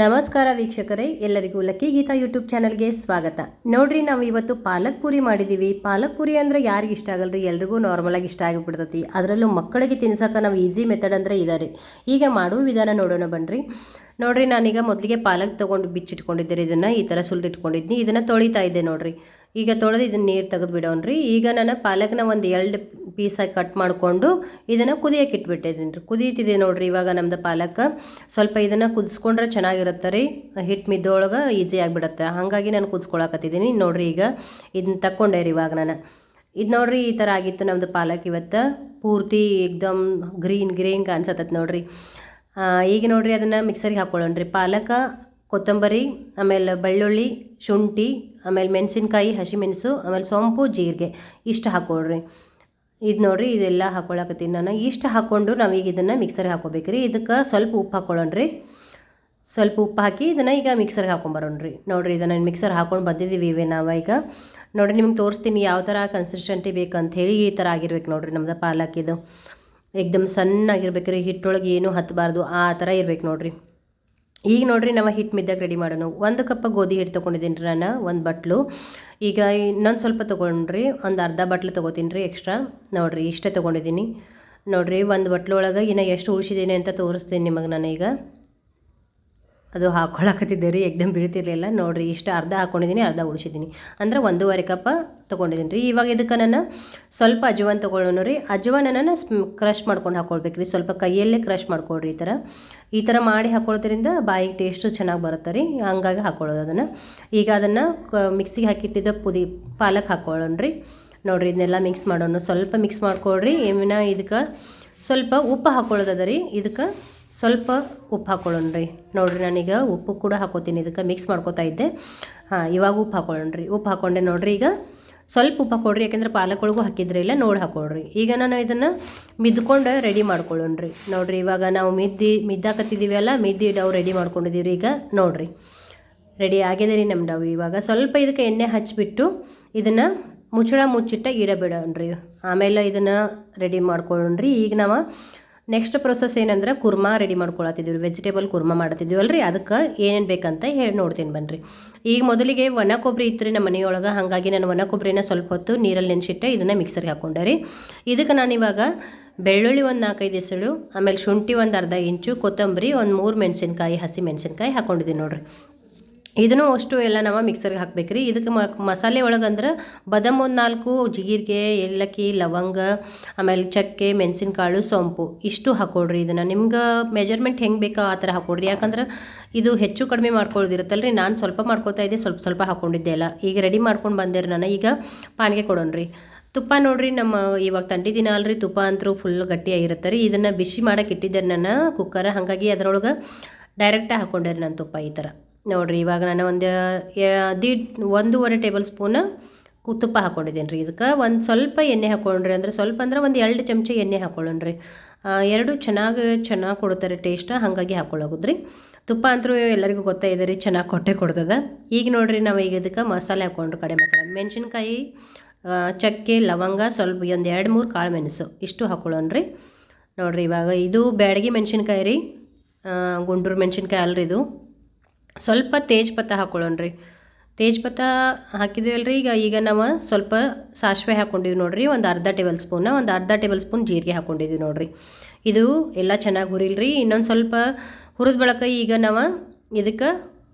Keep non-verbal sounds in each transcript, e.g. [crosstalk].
ನಮಸ್ಕಾರ ವೀಕ್ಷಕರೇ, ಎಲ್ಲರಿಗೂ ಲಕ್ಕಿ ಗೀತಾ ಯೂಟ್ಯೂಬ್ ಚಾನಲ್ಗೆ ಸ್ವಾಗತ. ನೋಡ್ರಿ, ನಾವು ಇವತ್ತು ಪಾಲಕ್ ಪೂರಿ ಮಾಡಿದ್ದೀವಿ ಪಾಲಕ್ ಪೂರಿ ಅಂದ್ರೆ ಯಾರಿಗೆ ಇಷ್ಟ ಆಗಲ್ರಿ? ಎಲ್ರಿಗೂ ನಾರ್ಮಲಾಗಿ ಇಷ್ಟ ಆಗಿಬಿಡ್ತೈತಿ. ಅದರಲ್ಲೂ ಮಕ್ಕಳಿಗೆ ತಿನ್ಸಕ್ಕೆ ನಾವು ಈಸಿ ಮೆಥಡ್ ಅಂದ್ರೆ ಇದಾರೆ ಈಗ ಮಾಡುವ ವಿಧಾನ ನೋಡೋಣ ಬನ್ರಿ. ನೋಡ್ರಿ, ನಾನೀಗ ಮೊದಲಿಗೆ ಪಾಲಕ್ ತೊಗೊಂಡು ಬಿಚ್ಚಿಟ್ಕೊಂಡಿದ್ದೆ ಇದನ್ನು ಈ ಥರ ಸುಲಿದಿಟ್ಕೊಂಡಿದ್ನಿ. ಇದನ್ನು ತೊಳಿತಾ ಇದ್ದೆ ನೋಡ್ರಿ. ಈಗ ತೊಳೆದು ಇದನ್ನ ನೀರು ತೆಗೆದು ಬಿಡೋನ್ರಿ ಈಗ ನಾನು ಪಾಲಕ್ನ ಒಂದು ಎರಡು ಪೀಸಾಗಿ ಕಟ್ ಮಾಡಿಕೊಂಡು ಇದನ್ನು ಕುದಿಯಕ್ಕೆ ಇಟ್ಬಿಟ್ಟಿದ್ದೀನಿ ರೀ ಕುದೀತಿದೆ ನೋಡಿರಿ ಇವಾಗ ನಮ್ದು ಪಾಲಕ್. ಸ್ವಲ್ಪ ಇದನ್ನು ಕುದಿಸ್ಕೊಂಡ್ರೆ ಚೆನ್ನಾಗಿರುತ್ತೆ ರೀ. ಹಿಟ್ಟು ಮಿದ್ದೊಳಗೆ ಈಸಿ ಆಗಿಬಿಡುತ್ತೆ. ಹಾಗಾಗಿ ನಾನು ಕುದಿಸ್ಕೊಳಕತ್ತಿದ್ದೀನಿ ನೋಡಿರಿ ಈಗ ಇದನ್ನ ತಕ್ಕೊಂಡೆ ರೀ ಇವಾಗ ನಾನು. ಇದು ನೋಡ್ರಿ ಈ ಥರ ಆಗಿತ್ತು ನಮ್ಮದು ಪಾಲಕ್ ಇವತ್ತು. ಪೂರ್ತಿ ಎಕ್ದಮ್ ಗ್ರೀನ್ ಗ್ರೀನ್ ಅನ್ಸತ್ತೈತೆ ನೋಡ್ರಿ. ಈಗ ನೋಡ್ರಿ ಅದನ್ನು ಮಿಕ್ಸರಿಗೆ ಹಾಕ್ಕೊಳ್ಳೋಣ ರೀ ಪಾಲಕ ಕೊತ್ತಂಬರಿ, ಆಮೇಲೆ ಬೆಳ್ಳುಳ್ಳಿ, ಶುಂಠಿ, ಆಮೇಲೆ ಮೆಣಸಿನ್ಕಾಯಿ ಹಸಿಮೆಣಸು ಆಮೇಲೆ ಸೋಂಪು, ಜೀರಿಗೆ ಇಷ್ಟು ಹಾಕೊಳ್ರಿ. ಇದು ನೋಡಿರಿ ಇದೆಲ್ಲ ಹಾಕೊಳಕತ್ತೀನಿ ನಾನು. ಇಷ್ಟು ಹಾಕ್ಕೊಂಡು ನಾವೀಗ ಇದನ್ನು ಮಿಕ್ಸರ್ಗೆ ಹಾಕೋಬೇಕ್ರಿ. ಇದಕ್ಕೆ ಸ್ವಲ್ಪ ಉಪ್ಪು ಹಾಕ್ಕೊಳ್ಳೋಣ್ರಿ ಸ್ವಲ್ಪ ಉಪ್ಪು ಹಾಕಿ ಇದನ್ನು ಈಗ ಮಿಕ್ಸರ್ಗೆ ಹಾಕ್ಕೊಂಬರೋಣ್ರಿ ರೀ ನೋಡಿರಿ ಇದನ್ನು ಮಿಕ್ಸರ್ ಹಾಕ್ಕೊಂಡು ಬಂದಿದ್ದೀವಿ ಇವೆ ನಾವು ಈಗ. ನೋಡಿರಿ ನಿಮ್ಗೆ ತೋರಿಸ್ತೀನಿ ಯಾವ ಥರ ಕನ್ಸಿಸ್ಟೆಂಟಿ ಬೇಕಂತ ಹೇಳಿ ಈ ಥರ ಆಗಿರ್ಬೇಕು ನೋಡಿರಿ ನಮ್ದು ಪಾಲಕ್ ಇದು. ಏಕ್ದಮ್ ಸಣ್ಣಾಗಿರ್ಬೇಕು ರೀ ಹಿಟ್ಟೊಳಗೆ ಏನೂ ಹತ್ತಬಾರ್ದು ಆ ಥರ ಇರ್ಬೇಕು ನೋಡಿರಿ. ಈಗ ನೋಡ್ರಿ ನಾವು ಹಿಟ್ಟು ಮಿದ್ದಾಗ ರೆಡಿ ಮಾಡೋಣ. ಒಂದು ಕಪ್ಪ ಗೋಧಿ ಹಿಟ್ಟು ತೊಗೊಂಡಿದ್ದೀನಿ ರೀ ನಾನು, ಒಂದು ಬಟ್ಲು. ಈಗ ಇನ್ನೊಂದು ಸ್ವಲ್ಪ ತೊಗೊಂಡ್ರಿ, ಒಂದು ಅರ್ಧ ಬಟ್ಲು ತೊಗೋತೀನಿ ರೀ ಎಕ್ಸ್ಟ್ರಾ ನೋಡಿರಿ, ಇಷ್ಟೇ ತೊಗೊಂಡಿದ್ದೀನಿ. ನೋಡಿರಿ, ಒಂದು ಬಟ್ಲು ಒಳಗೆ ಇನ್ನು ಎಷ್ಟು ಉಳಿಸಿದ್ದೀನಿ ಅಂತ ತೋರಿಸ್ತೀನಿ ನಿಮಗೆ ನಾನು ಈಗ ಅದು ಹಾಕ್ಕೊಳಕತ್ತಿದ್ದೆ ರೀ, ಎಕ್ದಮ್ ಬೀಳ್ತಿರ್ಲಿಲ್ಲ. ನೋಡಿರಿ, ಇಷ್ಟು ಅರ್ಧ ಹಾಕೊಂಡಿದ್ದೀನಿ ಅರ್ಧ ಉಳಿಸಿದ್ದೀನಿ ಅಂದ್ರೆ ಒಂದೂವರೆ ಕಪ್ಪ ತೊಗೊಂಡಿದ್ದೀನಿ ರೀ. ಇವಾಗ ಇದಕ್ಕೆ ನಾನು ಸ್ವಲ್ಪ ಅಜವಾನ್ ತೊಗೊಳ್ಳೋಣ ರೀ. ಅಜವಾನನ್ನು ಕ್ರಷ್ ಮಾಡ್ಕೊಂಡು ಹಾಕ್ಕೊಳ್ಬೇಕು ರೀ. ಸ್ವಲ್ಪ ಕೈಯಲ್ಲೇ ಕ್ರಷ್ ಮಾಡ್ಕೊಳ್ರಿ ಈ ಥರ. ಈ ಥರ ಮಾಡಿ ಹಾಕೊಳ್ಳೋದ್ರಿಂದ ಬಾಯಿಗೆ ಟೇಸ್ಟು ಚೆನ್ನಾಗಿ ಬರುತ್ತೆ ರೀ. ಹಂಗಾಗಿ ಹಾಕ್ಕೊಳ್ಳೋದು ಅದನ್ನು. ಈಗ ಅದನ್ನು ಮಿಕ್ಸಿಗೆ ಹಾಕಿಟ್ಟಿದ್ದ ಪುದಿ, ಪಾಲಕ್ ಹಾಕ್ಕೊಳ್ಳೋಣ ರೀ. ನೋಡಿರಿ, ಇದನ್ನೆಲ್ಲ ಮಿಕ್ಸ್ ಮಾಡೋಣ ಸ್ವಲ್ಪ ಮಿಕ್ಸ್ ಮಾಡ್ಕೊಳ್ರಿ. ಏಮಿನ ಇದಕ್ಕೆ ಸ್ವಲ್ಪ ಉಪ್ಪು ಹಾಕ್ಕೊಳ್ಳೋದದ ರೀ. ಇದಕ್ಕೆ ಸ್ವಲ್ಪ ಉಪ್ಪು ಹಾಕೊಳ್ಳೋಣ ರೀ ನೋಡಿರಿ ನಾನೀಗ ಉಪ್ಪು ಕೂಡ ಹಾಕೋತೀನಿ, ಇದಕ್ಕೆ ಮಿಕ್ಸ್ ಮಾಡ್ಕೋತಾ ಇದ್ದೆ. ಹಾಂ, ಇವಾಗ ಉಪ್ಪು ಹಾಕೊಳ್ಳೋಣ ರೀ ಉಪ್ಪು ಹಾಕ್ಕೊಂಡೆ ನೋಡಿರಿ ಈಗ ಸ್ವಲ್ಪ ಉಪ್ಪು ಹಾಕ್ಕೊಳ್ರಿ ಯಾಕೆಂದ್ರೆ ಪಾಲಕ್ ಒಳಗೂ ಹಾಕಿದ್ರೆ ಇಲ್ಲ, ನೋಡಿ ಹಾಕ್ಕೊಳ್ರಿ ಈಗ ನಾನು ಇದನ್ನು ಮಿದ್ಕೊಂಡು ರೆಡಿ ಮಾಡ್ಕೊಳ್ಳೋಣ ರೀ ನೋಡಿರಿ, ಇವಾಗ ನಾವು ಮಿದ್ದಿ ಮಿದ್ದಾಕತ್ತಿದ್ದೀವಿ ಅಲ್ಲ, ಮಿದ್ದಿ ಡವ್ ರೆಡಿ ಮಾಡ್ಕೊಂಡಿದ್ದೀವಿ ರೀ ಈಗ. ನೋಡಿರಿ ರೆಡಿ ಆಗಿದೆ ರೀ ನಮ್ಮ ಡವ್ ಇವಾಗ. ಸ್ವಲ್ಪ ಇದಕ್ಕೆ ಎಣ್ಣೆ ಹಚ್ಚಿಬಿಟ್ಟು ಇದನ್ನು ಮುಚ್ಚಳ ಮುಚ್ಚಿಟ್ಟ ಇಡಬೇಡಣ್ರಿ ಆಮೇಲೆ ಇದನ್ನು ರೆಡಿ ಮಾಡ್ಕೊಳ್ಳೋಣ್ರಿ. ಈಗ ನಾವು ನೆಕ್ಸ್ಟ್ ಪ್ರೊಸೆಸ್ ಏನಂದ್ರೆ ಕುರ್ಮಾ ರೆಡಿ ಮಾಡ್ಕೊಳತ್ತಿದ್ದೀವಿ ವೆಜಿಟೇಬಲ್ ಕುರ್ಮಾ ಮಾಡ್ತಿದ್ವಿ ಅಲ್ರಿ. ಅದಕ್ಕೆ ಏನೇನು ಬೇಕಂತ ಹೇಳಿ ನೋಡ್ತೀನಿ ಬನ್ನಿರಿ ಈಗ ಮೊದಲಿಗೆ ಒಣ ಕೊಬ್ಬರಿ ಇತ್ತು ನಮ್ಮ ಮನೆಯೊಳಗೆ. ಹಾಗಾಗಿ ನಾನು ಒಣ ಕೊಬ್ಬರಿನ ಸ್ವಲ್ಪ ಹೊತ್ತು ನೀರಲ್ಲಿ ನೆನೆಸಿಟ್ಟೆ, ಇದನ್ನು ಮಿಕ್ಸರ್ಗೆ ಹಾಕ್ಕೊಂಡೆ ರೀ. ಇದಕ್ಕೆ ನಾನು ಇವಾಗ ಬೆಳ್ಳುಳ್ಳಿ ಒಂದು ನಾಲ್ಕೈದು ಎಸಳು ಆಮೇಲೆ ಶುಂಠಿ ಒಂದು ಅರ್ಧ ಇಂಚು, ಕೊತ್ತಂಬರಿ ಒಂದು ಮೂರು ಮೆಣಸಿನ್ಕಾಯಿ, ಹಸಿ ಮೆಣಸಿನ್ಕಾಯಿ ಹಾಕ್ಕೊಂಡಿದ್ದೀನಿ ನೋಡಿರಿ. ಇದನ್ನು ಅಷ್ಟು ಎಲ್ಲ ನಾವು ಮಿಕ್ಸರ್ಗೆ ಹಾಕ್ಬೇಕು ರೀ ಇದಕ್ಕೆ ಮಸಾಲೆ ಒಳಗಂದ್ರೆ ಬದಾಮ್ ಒಂದು ನಾಲ್ಕು, ಜೀರಿಗೆ, ಏಲಕ್ಕಿ, ಲವಂಗ, ಆಮೇಲೆ ಚಕ್ಕೆ, ಮೆಣಸಿನಕಾಳು, ಸೊಂಪು ಇಷ್ಟು ಹಾಕೊಡ್ರಿ ಇದನ್ನು. ನಿಮ್ಗೆ ಮೆಜರ್ಮೆಂಟ್ ಹೆಂಗೆ ಬೇಕೋ ಆ ಥರ ಹಾಕೊಡ್ರಿ ಯಾಕಂದ್ರೆ ಇದು ಹೆಚ್ಚು ಕಡಿಮೆ ಮಾಡ್ಕೊಳ್ದಿರುತ್ತಲ್ಲ ರೀ ನಾನು ಸ್ವಲ್ಪ ಮಾಡ್ಕೋತಾ ಇದ್ದೆ, ಸ್ವಲ್ಪ ಸ್ವಲ್ಪ ಹಾಕ್ಕೊಂಡಿದ್ದೆ ಎಲ್ಲ. ಈಗ ರೆಡಿ ಮಾಡ್ಕೊಂಡು ಬಂದಿರಿ ನಾನು. ಈಗ ಪಾನಿಗೆ ಕೊಡೋಣ ರೀ ತುಪ್ಪ ನೋಡ್ರಿ, ನಮ್ಮ ಇವಾಗ ತಂಡಿ ದಿನ ಅಲ್ರಿ. ತುಪ್ಪ ಅಂತೂ ಫುಲ್ ಗಟ್ಟಿಯಾಗಿರುತ್ತೆ ರೀ. ಇದನ್ನು ಬಿಸಿ ಮಾಡಕ್ಕೆ ಇಟ್ಟಿದ್ದೆ ನಾನು. ಕುಕ್ಕರ್ ಹಾಗಾಗಿ ಅದರೊಳಗೆ ಡೈರೆಕ್ಟಾಗಿ ಹಾಕ್ಕೊಂಡೆ ರೀ ನಾನು ತುಪ್ಪ ಈ ಥರ. ನೋಡಿರಿ, ಇವಾಗ ನಾನು ಒಂದು ದಿ, ಒಂದೂವರೆ ಟೇಬಲ್ ಸ್ಪೂನ್ ತುಪ್ಪ ಹಾಕ್ಕೊಂಡಿದ್ದೀನಿ ರೀ ಇದಕ್ಕೆ ಒಂದು ಸ್ವಲ್ಪ ಎಣ್ಣೆ ಹಾಕ್ಕೊಂಡ್ರಿ ಅಂದರೆ ಸ್ವಲ್ಪ ಅಂದ್ರೆ ಒಂದು ಎರಡು ಚಮಚ ಎಣ್ಣೆ ಹಾಕ್ಕೊಳ್ಳೋಣ್ರಿ ಎರಡು ಚೆನ್ನಾಗಿ ಚೆನ್ನಾಗಿ ಕೊಡ್ತಾರೆ ಟೇಸ್ಟ್, ಹಾಗಾಗಿ ಹಾಕ್ಕೊಳ್ಳೋಗುದ್ರಿ ತುಪ್ಪ ಅಂತೂ ಎಲ್ಲರಿಗೂ ಗೊತ್ತೇ ಇದೆ ರೀ, ಚೆನ್ನಾಗಿ ಕೊಟ್ಟೆ ಕೊಡ್ತದೆ. ಈಗ ನೋಡಿರಿ, ನಾವು ಈಗ ಇದಕ್ಕೆ ಮಸಾಲೆ ಹಾಕ್ಕೊಂಡ್ರಿ ಕಡೆ ಮಸಾಲೆ. ಮೆಣಸಿನ್ಕಾಯಿ ಚಕ್ಕೆ, ಲವಂಗ, ಸ್ವಲ್ಪ ಒಂದು ಎರಡು, ಮೂರು ಕಾಳು ಮೆಣಸು. ಇಷ್ಟು ಹಾಕ್ಕೊಳ್ಳೋಣ್ರಿ ನೋಡಿರಿ, ಇವಾಗ ಇದು ಬ್ಯಾಡಗಿ ಮೆಣಸಿನ್ಕಾಯಿ ರೀ. ಗುಂಡೂರು ಮೆಣಸಿನ್ಕಾಯಿ ಅಲ್ರಿ ಇದು. ಸ್ವಲ್ಪ ತೇಜ್ಪತ್ತ ಹಾಕ್ಕೊಳ್ಳೋಣ್ರಿ ತೇಜ್ಪತ್ತ ರೀ ಈಗ ಈಗ ನಾವು ಸ್ವಲ್ಪ ಸಾಸಿವೆ ಹಾಕ್ಕೊಂಡಿವಿ ನೋಡಿರಿ, ಒಂದು ಅರ್ಧ ಟೇಬಲ್ ಸ್ಪೂನ, ಒಂದು ಅರ್ಧ ಟೇಬಲ್ ಸ್ಪೂನ್ ಜೀರಿಗೆ ಹಾಕ್ಕೊಂಡಿದ್ದೀವಿ ನೋಡಿರಿ. ಇದು ಎಲ್ಲ ಚೆನ್ನಾಗಿ ಹುರಿಲ್ರಿ, ಇನ್ನೊಂದು ಸ್ವಲ್ಪ ಹುರಿದ ಬಳಕ ಈಗ ನಾವು ಇದಕ್ಕೆ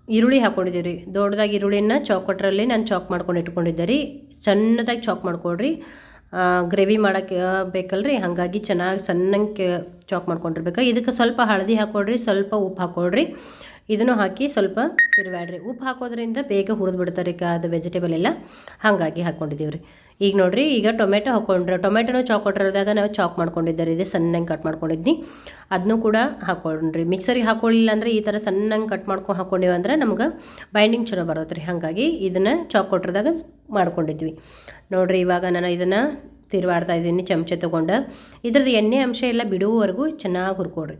ಈರುಳ್ಳಿ ಹಾಕ್ಕೊಂಡಿದ್ದೀವಿ ರೀ ದೊಡ್ಡದಾಗಿ ಈರುಳ್ಳಿನ ಚೌಕಟ್ರಲ್ಲಿ ನಾನು ಚಾಕ್ ಮಾಡ್ಕೊಂಡು ಇಟ್ಕೊಂಡಿದ್ದೆ ರೀ. ಸಣ್ಣದಾಗಿ ಚಾಕ್ ಮಾಡ್ಕೊಳ್ರಿ. ಗ್ರೇವಿ ಮಾಡೋಕ್ಕೆ ಬೇಕಲ್ರಿ, ಹಾಗಾಗಿ ಚೆನ್ನಾಗಿ ಸಣ್ಣಂಗೆ ಚಾಕ್ ಮಾಡ್ಕೊಂಡಿರ್ಬೇಕು. ಇದಕ್ಕೆ ಸ್ವಲ್ಪ ಹಳದಿ ಹಾಕ್ಕೊಡ್ರಿ ಸ್ವಲ್ಪ ಉಪ್ಪು ಹಾಕ್ಕೊಳ್ರಿ ಇದನ್ನು ಹಾಕಿ ಸ್ವಲ್ಪ ತಿರುವಾಡ್ರಿ ಉಪ್ಪು ಹಾಕೋದ್ರಿಂದ ಬೇಗ ಹುರಿದು ಬಿಡ್ತಾರೆ ಕಾ ಅದು ವೆಜಿಟೇಬಲ್ ಎಲ್ಲ. ಹಾಗಾಗಿ ಹಾಕ್ಕೊಂಡಿದ್ದೀವಿ ರೀ ಈಗ ನೋಡಿರಿ, ಈಗ ಟೊಮೆಟೊ ಹಾಕ್ಕೊಂಡ್ರೆ ಟೊಮೆಟೊನು ಚಾಕೊಟ್ರದಾಗ ನಾವು ಚಾಕ್ ಮಾಡ್ಕೊಂಡಿದ್ದಾರೆ. ಇದೆ ಸಣ್ಣಂಗೆ ಕಟ್ ಮಾಡ್ಕೊಂಡಿದ್ದೀನಿ ಅದನ್ನು ಕೂಡ ಹಾಕ್ಕೊಂಡ್ರಿ ಮಿಕ್ಸರಿಗೆ ಹಾಕೊಳ್ಳಿಲ್ಲ ಅಂದರೆ ಈ ಥರ ಸಣ್ಣಂಗೆ ಕಟ್ ಮಾಡ್ಕೊಂಡು ಹಾಕ್ಕೊಂಡಿವಿ ಅಂದ್ರೆ ನಮ್ಗೆ ಬೈಂಡಿಂಗ್ ಚಲೋ ಬರುತ್ತೆ ರೀ ಹಾಗಾಗಿ ಇದನ್ನು ಚಾಕ್ ಮಾಡ್ಕೊಂಡಿದ್ವಿ. ನೋಡಿರಿ, ಇವಾಗ ನಾನು ಇದನ್ನು ತಿರುವಾಡ್ತಾ ಇದ್ದೀನಿ, ಚಮಚ ತೊಗೊಂಡು. ಇದ್ರದ್ದು ಎಣ್ಣೆ ಅಂಶ ಎಲ್ಲ ಬಿಡುವವರೆಗೂ ಚೆನ್ನಾಗಿ ಹುರ್ಕೊಡ್ರಿ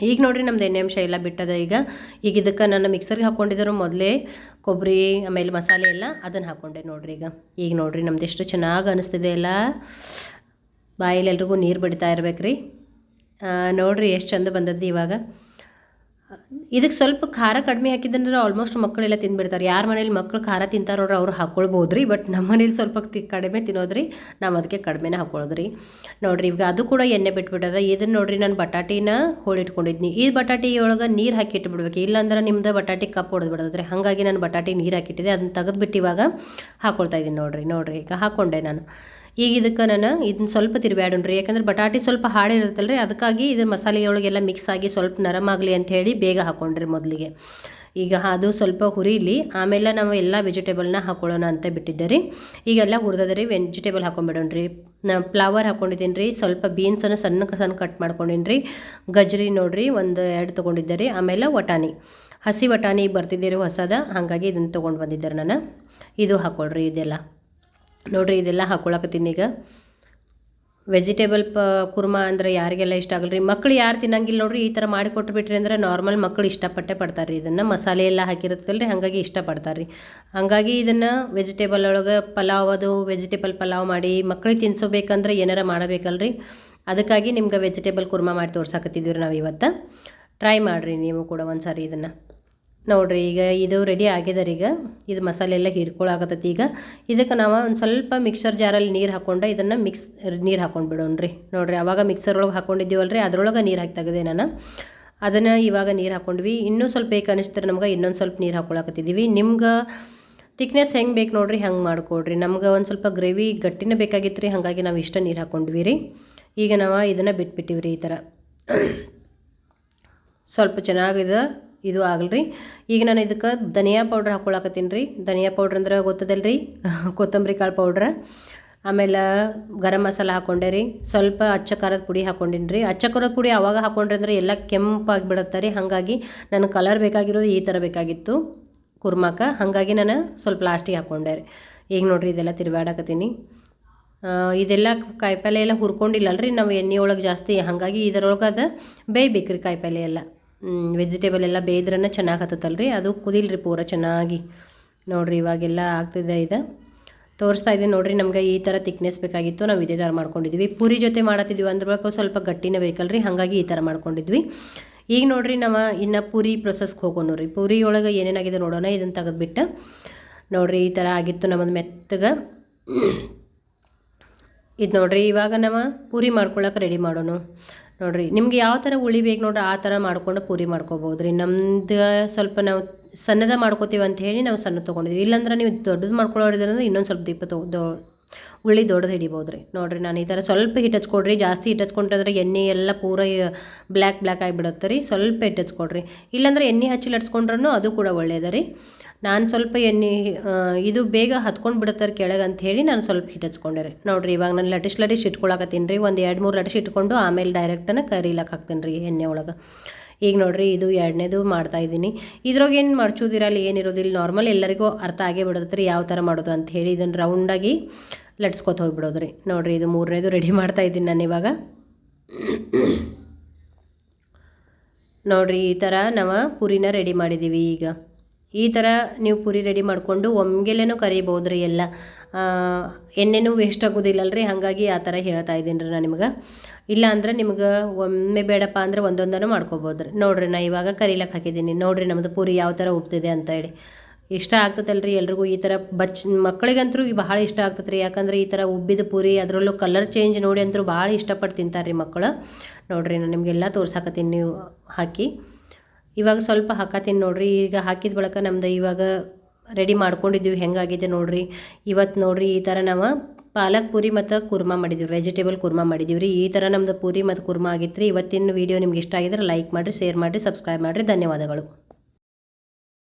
ಈಗ ನೋಡಿರಿ ನಮ್ದು ಎಣ್ಣೆ ಅಂಶ ಎಲ್ಲ ಬಿಟ್ಟದ ಈಗ. ಈಗ ಇದಕ್ಕೆ ನಾನು ಮಿಕ್ಸರ್ಗೆ ಹಾಕ್ಕೊಂಡಿದ್ರು ಮೊದಲೇ. ಕೊಬ್ಬರಿ, ಆಮೇಲೆ ಮಸಾಲೆ ಎಲ್ಲ ಅದನ್ನು ಹಾಕ್ಕೊಂಡೆ ನೋಡಿರಿ ಈಗ. ಈಗ ನೋಡಿರಿ ನಮ್ದು ಎಷ್ಟು ಚೆನ್ನಾಗಿ ಅನಿಸ್ತಿದೆ ಎಲ್ಲ. ಬಾಯಲ್ಲಿ ಎಲ್ರಿಗೂ ನೀರು ಬಿಡ್ತಾ ಇರ್ಬೇಕು ರೀ ನೋಡ್ರಿ ಎಷ್ಟು ಚಂದ ಬಂದದ್ದು ಇವಾಗ. ಇದಕ್ಕೆ ಸ್ವಲ್ಪ ಖಾರ ಕಡಿಮೆ ಹಾಕಿದ್ರೆ ಆಲ್ಮೋಸ್ಟ್ ಮಕ್ಕಳೆಲ್ಲ ತಿಂದ್ಬಿಡ್ತಾರೆ ಯಾರ ಮನೇಲಿ ಮಕ್ಕಳು ಖಾರ ತಿಂತಾರೋ ಅವ್ರು ಹಾಕ್ಕೊಳ್ಬೋದು ಬಟ್ ನಮ್ಮ ಮನೇಲಿ ಸ್ವಲ್ಪ ತಿ ಕಡಿಮೆ ತಿನ್ನೋದ್ರಿ, ನಾವು ಅದಕ್ಕೆ ಕಡಿಮೆನೇ ಹಾಕ್ಕೊಳ್ಳೋದ್ರಿ ನೋಡಿರಿ ಈಗ ಅದು ಕೂಡ ಎಣ್ಣೆ ಬಿಟ್ಬಿಟ್ಟದ ಇದನ್ನು ನೋಡಿರಿ ನಾನು ಬಟಾಟಿನ ಹೋಳಿಟ್ಕೊಂಡಿದ್ನಿ ಈ ಬಟಾಟಿ ಒಳಗೆ ನೀರು ಹಾಕಿ ಇಟ್ಬಿಡ್ಬೇಕು. ಇಲ್ಲಾಂದ್ರೆ ನಿಮ್ದು ಬಟಾಟಿ ಕಪ್ ಹೊಡೆದ್ಬಿಡೋದ್ರಿ ಹಾಗಾಗಿ ನಾನು ಬಟಾಟಿ ನೀರು ಹಾಕಿಟ್ಟಿದೆ ಅದನ್ನ ತೆಗೆದ್ಬಿಟ್ಟು ಇವಾಗ ಹಾಕ್ಕೊಳ್ತಾ ಇದ್ದೀನಿ ನೋಡಿರಿ ನೋಡಿರಿ. ಈಗ ಹಾಕ್ಕೊಂಡೆ ನಾನು. ಈಗ ಇದಕ್ಕೆ ನಾನು ಇದನ್ನ ಸ್ವಲ್ಪ ತಿರುಗಾಡೋಣ್ರಿ ಯಾಕಂದ್ರೆ ಬಟಾಟಿ ಸ್ವಲ್ಪ ಹಾಡಿರುತ್ತಲ್ಲ ರೀ ಅದಕ್ಕಾಗಿ ಇದ್ರ ಮಸಾಲೆಯೊಳಗೆಲ್ಲ ಮಿಕ್ಸ್ ಆಗಿ ಸ್ವಲ್ಪ ನರಮ್ ಆಗಲಿ ಅಂತ ಹೇಳಿ ಬೇಗ ಹಾಕೊಂಡ್ರಿ ಮೊದಲಿಗೆ. ಈಗ ಅದು ಸ್ವಲ್ಪ ಹುರಿಲಿ, ಆಮೇಲೆ ನಾವು ಎಲ್ಲ ವೆಜಿಟೇಬಲ್ನ ಹಾಕೊಳ್ಳೋಣ ಅಂತ ಬಿಟ್ಟಿದ್ದೆ ರೀ ಈಗೆಲ್ಲ ಹುರಿದದ್ರಿ ವೆಜಿಟೇಬಲ್ ಹಾಕೊಂಡ್ಬಿಡೋಣ್ರಿ ನಾ ಫ್ಲವರ್ ಹಾಕೊಂಡಿದ್ದೀನಿ ರೀ, ಸ್ವಲ್ಪ ಬೀನ್ಸನ್ನು ಸಣ್ಣ ಸಣ್ಣ ಕಟ್ ಮಾಡ್ಕೊಂಡಿನಿ ರೀ. ಗಜ್ರಿ ನೋಡಿರಿ, ಒಂದು ಎರಡು ತೊಗೊಂಡಿದ್ದೆ ರೀ, ಆಮೇಲೆ ವಟಾಣಿ. ಹಸಿ ವಟಾಣಿ ಬರ್ತಿದ್ದೀರಿ ಹೊಸದ, ಹಾಗಾಗಿ ಇದನ್ನು ತೊಗೊಂಡು ಬಂದಿದ್ದಾರೆ ನಾನು. ಇದು ಹಾಕ್ಕೊಳ್ರಿ ಇದೆಲ್ಲ. ನೋಡಿರಿ, ಇದೆಲ್ಲ ಹಾಕೊಳಕತ್ತೀನಿ ಈಗ. ವೆಜಿಟೇಬಲ್ ಪ, ಕುರ್ಮಾ ಅಂದರೆ ಯಾರಿಗೆಲ್ಲ ಇಷ್ಟ ಆಗಲ್ಲ ರೀ ಮಕ್ಳು ಯಾರು ತಿನ್ನಂಗಿಲ್ಲ ನೋಡ್ರಿ, ಈ ಥರ ಮಾಡಿ ಕೊಟ್ಬಿಟ್ರಿ ಅಂದ್ರೆ ನಾರ್ಮಲ್ ಮಕ್ಕಳು ಇಷ್ಟಪಟ್ಟೆ ಪಡ್ತಾರೆ ರೀ ಇದನ್ನು. ಮಸಾಲೆ ಎಲ್ಲ ಹಾಕಿರುತ್ತಲ್ಲ ರೀ ಹಾಗಾಗಿ ಇಷ್ಟಪಡ್ತಾರೆ ರೀ ಹಾಗಾಗಿ ಇದನ್ನು ವೆಜಿಟೇಬಲ್ ಒಳಗೆ ಪಲಾವ್ ಅದು ವೆಜಿಟೇಬಲ್ ಪಲಾವ್ ಮಾಡಿ ಮಕ್ಳಿಗೆ ತಿನ್ಸೋಬೇಕಂದ್ರೆ ಏನಾರ ಮಾಡಬೇಕಲ್ರಿ? ಅದಕ್ಕಾಗಿ ನಿಮ್ಗೆ ವೆಜಿಟೇಬಲ್ ಕುರ್ಮಾ ಮಾಡಿ ತೋರ್ಸಕತ್ತಿದ್ದೀವಿ ನಾವು ಇವತ್ತು. ಟ್ರೈ ಮಾಡಿರಿ ನೀವು ಕೂಡ ಒಂದು ಸಾರಿ ಇದನ್ನು. ನೋಡಿರಿ, ಈಗ ಇದು ರೆಡಿ ಆಗ್ಯದ ಈಗ. ಇದು ಮಸಾಲೆ ಎಲ್ಲ ಹಿಡ್ಕೊಳಕತ್ತೈತಿ ಈಗ. ಇದಕ್ಕೆ ನಾವು ಒಂದು ಸ್ವಲ್ಪ ಮಿಕ್ಸರ್ ಜಾರಲ್ಲಿ ನೀರು ಹಾಕ್ಕೊಂಡು ಇದನ್ನು ಮಿಕ್ಸ್ ನೀರು ಹಾಕ್ಕೊಂಡು ಬಿಡೋಣ್ರಿ ನೋಡಿರಿ, ಅವಾಗ ಮಿಕ್ಸರ್ ಒಳಗೆ ಹಾಕ್ಕೊಂಡಿದ್ದೀವಲ್ರಿ ಅದರೊಳಗೆ ನೀರು ಹಾಕಿ ತೆಗೆದೆ ನಾನು. ಅದನ್ನು ಇವಾಗ ನೀರು ಹಾಕ್ಕೊಂಡ್ವಿ ಇನ್ನೂ ಸ್ವಲ್ಪ ಬೇಕು ಅನಿಸ್ತಾರೆ ನಮ್ಗೆ ಇನ್ನೊಂದು ಸ್ವಲ್ಪ ನೀರು ಹಾಕ್ಕೊಳಕತ್ತಿದ್ದೀವಿ ನಿಮ್ಗೆ ತಿಕ್ನೆಸ್ ಹೆಂಗೆ ಬೇಕು ನೋಡಿರಿ, ಹಂಗೆ ಮಾಡಿಕೊಡ್ರಿ. ನಮ್ಗೆ ಒಂದು ಸ್ವಲ್ಪ ಗ್ರೇವಿ ಗಟ್ಟಿನ ಬೇಕಾಗಿತ್ತು ರೀ ಹಾಗಾಗಿ ನಾವು ಇಷ್ಟ ನೀರು ಹಾಕ್ಕೊಂಡ್ವಿ ರೀ. ಈಗ ನಾವು ಇದನ್ನು ಬಿಟ್ಬಿಟ್ಟಿವಿ ರೀ ಈ ಥರ ಸ್ವಲ್ಪ ಚೆನ್ನಾಗಿದೆ ಇದು ಆಗಲ್ರಿ. ಈಗ ನಾನು ಇದಕ್ಕೆ ಧನಿಯಾ ಪೌಡ್ರ್ ಹಾಕ್ಕೊಳಕತ್ತೀನಿ ರೀ. ಧನಿಯಾ ಪೌಡ್ರ್ ಅಂದ್ರೆ ಗೊತ್ತದಲ್ಲ ರೀ [laughs] ಕೊತ್ತಂಬರಿ ಕಾಳು ಪೌಡ್ರ್ ಆಮೇಲೆ ಗರಂ ಮಸಾಲ ಹಾಕ್ಕೊಂಡೆ ರೀ. ಸ್ವಲ್ಪ ಅಚ್ಚ ಖಾರದ ಪುಡಿ ಹಾಕ್ಕೊಂಡಿನಿ ರೀ. ಅಚ್ಚ ಖಾರದ ಪುಡಿ ಅವಾಗ ಹಾಕ್ಕೊಂಡ್ರೆ ಅಂದ್ರೆ ಎಲ್ಲ ಕೆಂಪಾಗಿ ಬಿಡುತ್ತೆ ರೀ. ಹಾಗಾಗಿ ನನಗೆ ಕಲರ್ ಬೇಕಾಗಿರೋದು ಈ ಥರ ಬೇಕಾಗಿತ್ತು ಕುರ್ಮಾಕ. ಹಾಗಾಗಿ ನಾನು ಸ್ವಲ್ಪ ಲಾಸ್ಟಿಗೆ ಹಾಕ್ಕೊಂಡೆ ರೀ. ಈಗ ನೋಡಿರಿ ಇದೆಲ್ಲ ತಿರುಗಾಡಕತ್ತೀನಿ ಇದೆಲ್ಲ ಕಾಯಿಪಲ್ಲೆ ಎಲ್ಲ ಹುರ್ಕೊಂಡಿಲ್ಲಲ್ರಿ. ನಾವು ಎಣ್ಣೆ ಒಳಗೆ ಜಾಸ್ತಿ. ಹಾಗಾಗಿ ಇದರೊಳಗೆ ಅದು ಬೇಯ್ಬೇಕು ರೀ ಕಾಯಿಪಲ್ಲೆ ಎಲ್ಲ. ವೆಜಿಟೇಬಲ್ ಎಲ್ಲ ಬೇದ್ರನ್ನ ಚೆನ್ನಾಗಿ ರೀ ಅದು ಕುದಿಲ್ರಿ ಪೂರ ಚೆನ್ನಾಗಿ. ನೋಡಿರಿ, ಇವಾಗೆಲ್ಲ ಆಗ್ತಿದೆ ಇದು. ತೋರಿಸ್ತಾ ಇದೆ ನೋಡಿರಿ, ನಮಗೆ ಈ ಥರ ತಿಕ್ನೆಸ್ ಬೇಕಾಗಿತ್ತು, ನಾವು ಇದೇ ಥರ ಮಾಡ್ಕೊಂಡಿದ್ವಿ. ಪೂರಿ ಜೊತೆ ಮಾಡತ್ತಿದ್ವಿ ಬಳಕ ಸ್ವಲ್ಪ ಗಟ್ಟಿನೇ ಬೇಕಲ್ರಿ, ಹಾಗಾಗಿ ಈ ಥರ ಮಾಡ್ಕೊಂಡಿದ್ವಿ. ಈಗ ನೋಡಿರಿ, ನಾವು ಇನ್ನು ಪೂರಿ ಪ್ರೊಸೆಸ್ಗೆ ಹೋಗೋಣ ರೀ ಪೂರಿ ಒಳಗೆ ಏನೇನಾಗಿದೆ ನೋಡೋಣ ಇದನ್ನು ತೆಗೆದುಬಿಟ್ಟು. ನೋಡಿರಿ, ಈ ಥರ ಆಗಿತ್ತು ನಮ್ಮದು ಮೆತ್ತಗೆ. ಇದು ನೋಡಿರಿ, ಇವಾಗ ನಾವು ಪೂರಿ ಮಾಡ್ಕೊಳಕ್ಕೆ ರೆಡಿ ಮಾಡೋಣ. ನೋಡಿರಿ, ನಿಮ್ಗೆ ಯಾವ ಥರ ಉಳಿ ಬೇಕು ನೋಡ್ರಿ, ಆ ಥರ ಮಾಡ್ಕೊಂಡು ಪೂರಿ ಮಾಡ್ಕೋಬೋದು ರೀ ನಮ್ದು ಸ್ವಲ್ಪ ನಾವು ಸಣ್ಣದ ಮಾಡ್ಕೋತೀವಿ ಅಂತ ಹೇಳಿ ನಾವು ಸಣ್ಣ ತೊಗೊಂಡಿದ್ವಿ. ಇಲ್ಲಾಂದ್ರೆ ನೀವು ದೊಡ್ಡದು ಮಾಡ್ಕೊಳ್ಳೋದ್ರಿಂದ ಇನ್ನೊಂದು ಸ್ವಲ್ಪ ದೀಪ ದೊ ಉಳ್ಳಿ ದೊಡ್ಡದು ಹಿಡಿಬೋದು ರೀ ನೋಡಿರಿ, ನಾನು ಈ ಥರ ಸ್ವಲ್ಪ ಹಿಟ್ಟು ಹಚ್ಕೊಡ್ರಿ ಜಾಸ್ತಿ ಹಿಟ್ಟು ಹಚ್ಕೊಂಡ್ರೆ ಎಣ್ಣೆ ಎಲ್ಲ ಪೂರ ಬ್ಲ್ಯಾಕ್ ಬ್ಲ್ಯಾಕ್ ಆಗಿಬಿಡುತ್ತೆ ರೀ. ಸ್ವಲ್ಪ ಹಿಟ್ಟು ಹಚ್ಕೊಡ್ರಿ ಇಲ್ಲಾಂದ್ರೆ ಎಣ್ಣೆ ಹಚ್ಚಿ ಲಟ್ಸ್ಕೊಂಡ್ರೂ ಅದು ಕೂಡ ಒಳ್ಳೆಯದ ರೀ. ನಾನು ಸ್ವಲ್ಪ ಎಣ್ಣೆ ಇದು ಬೇಗ ಹತ್ಕೊಂಡು ಬಿಡುತ್ತಾರೆ ಕೆಳಗೆ ಅಂತ ಹೇಳಿ ನಾನು ಸ್ವಲ್ಪ ಹಿಟ್ಟು ಹಚ್ಕೊಂಡೆ ರೀ ನೋಡಿರಿ ಇವಾಗ ನಾನು ಲಟಿಸ್ ಲಟಿಸ್ ಇಟ್ಕೊಳಕತ್ತೀನಿ ರೀ ಒಂದು ಎರಡು ಮೂರು ಲಟಿಸ್ ಇಟ್ಕೊಂಡು ಆಮೇಲೆ ಡೈರೆಕ್ಟನ್ನು ಕರೀಲಕ್ಕೆ ಹಾಕ್ತೀನಿ ರೀ ಎಣ್ಣೆ ಒಳಗೆ. ಈಗ ನೋಡಿರಿ ಇದು ಎರಡನೇದು ಮಾಡ್ತಾ ಇದ್ದೀನಿ. ಇದ್ರಾಗ ಏನು ಮಡ್ಚೋದಿರಲ್ಲ ಏನಿರೋದಿಲ್ಲ ನಾರ್ಮಲ್ ಎಲ್ಲರಿಗೂ ಅರ್ಥ ಆಗೇ ಬಿಡುತ್ತೆ ರೀ ಯಾವ ಥರ ಮಾಡೋದು ಅಂತ ಹೇಳಿ ಇದನ್ನು ರೌಂಡಾಗಿ ಲಟ್ಸ್ಕೊತ ಹೋಗ್ಬಿಡೋದು ರೀ ನೋಡಿರಿ ಇದು ಮೂರನೇದು ರೆಡಿ ಮಾಡ್ತಾ ಇದ್ದೀನಿ ನಾನು ಇವಾಗ. ನೋಡಿರಿ ಈ ಥರ ನಾವು ಪುರಿನ ರೆಡಿ ಮಾಡಿದ್ದೀವಿ ಈಗ. ಈ ಥರ ನೀವು ಪುರಿ ರೆಡಿ ಮಾಡಿಕೊಂಡು ಒಮ್ಮೆಲೆನೂ ಕರಿಬೋದು ರೀ ಎಲ್ಲ ಎಣ್ಣೆನೂ ವೇಸ್ಟ್ ಆಗೋದಿಲ್ಲಲ್ರಿ? ಹಾಗಾಗಿ ಆ ಥರ ಹೇಳ್ತಾ ಇದ್ದೀನಿ ರೀ ನಾನು ನಿಮ್ಗೆ. ಇಲ್ಲ ಅಂದ್ರೆ ನಿಮ್ಗೆ ಒಮ್ಮೆ ಬೇಡಪ್ಪ ಅಂದ್ರೆ ಒಂದೊಂದನ್ನು ಮಾಡ್ಕೋಬೋದು ರೀ ನೋಡಿರಿ, ನಾ ಇವಾಗ ಕರಿಲಕ್ಕೆ ಹಾಕಿದ್ದೀನಿ. ನೋಡಿರಿ ನಮ್ಮದು ಪೂರಿ ಯಾವ ಥರ ಉಪ್ತಿದೆ ಅಂತ ಹೇಳಿ. ಇಷ್ಟ ಆಗ್ತದಲ್ರಿ ಎಲ್ರಿಗೂ ಈ ಥರ ಬಚ್, ಮಕ್ಕಳಿಗಂತರೂ ಭಾಳ ಇಷ್ಟ ಆಗ್ತದೆ ರೀ ಯಾಕಂದ್ರೆ ಈ ಥರ ಉಬ್ಬಿದ ಪೂರಿ, ಅದರಲ್ಲೂ ಕಲರ್ ಚೇಂಜ್ ನೋಡಿ ಅಂತೂ ಭಾಳ ಇಷ್ಟಪಟ್ಟು ತಿಂತಾರೆ ರೀ ಮಕ್ಕಳು. ನೋಡಿರಿ ನಾನು ನಿಮಗೆಲ್ಲ ತೋರ್ಸಾಕತ್ತೀನಿ ನೀವು ಹಾಕಿ. ಇವಾಗ ಸ್ವಲ್ಪ ಹಾಕತ್ತೀನಿ ನೋಡಿರಿ. ಈಗ ಹಾಕಿದ ಬಳಿಕ ನಮ್ದು ಇವಾಗ ರೆಡಿ ಮಾಡ್ಕೊಂಡಿದ್ದೀವಿ. ಹೆಂಗಾಗಿದೆ ನೋಡಿರಿ. ಇವತ್ತು ನೋಡಿರಿ ಈ ಥರ ನಾವು ಪಾಲಕ್ ಪೂರಿ ಮತ್ತು ಕುರ್ಮಾ ಮಾಡಿದ್ದೀವಿ ವೆಜಿಟೇಬಲ್ ಕುರ್ಮಾ ಮಾಡಿದ್ದೀವಿ ರೀ ಈ ಥರ ನಮ್ಮದು ಪೂರಿ ಮತ್ತು ಕುರ್ಮಾ ಆಗಿತ್ತು ರೀ ಇವತ್ತಿನ ವೀಡಿಯೋ ನಿಮ್ಗೆ ಇಷ್ಟ ಆಗಿದ್ರೆ ಲೈಕ್ ಮಾಡಿರಿ ಶೇರ್ ಮಾಡಿರಿ ಸಬ್ಸ್ಕ್ರೈಬ್ ಮಾಡಿರಿ. ಧನ್ಯವಾದಗಳು.